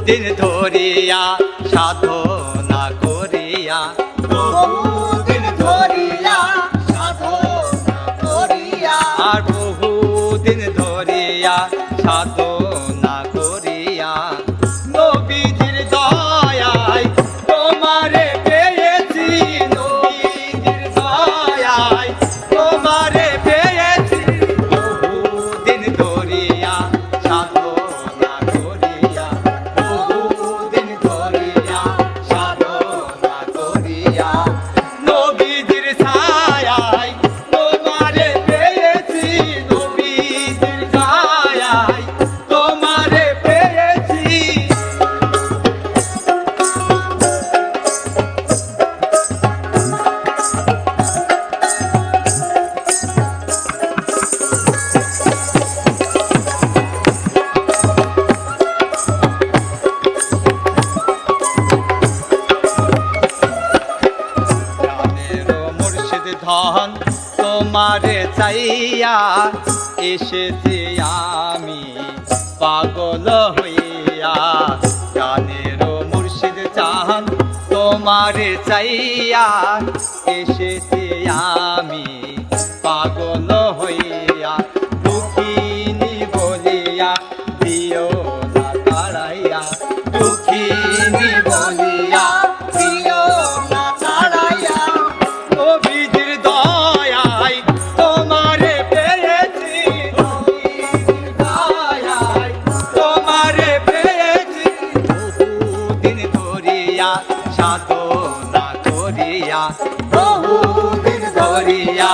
বহুদিন ধরিয়া সাধনা করিয়া। বহুদিন ধরিয়া সাধনা করিয়া। আর বহুদিন ধরিয়া সাধনা ধন তোমার চাইয়া এসেছি আমি। পাগল হইয়া জানেরও মুর্শিদ চাহন তোমারে চাইয়া এসেছি আমি। পাগল সাধনা করিয়া বহু দিন ধরিয়া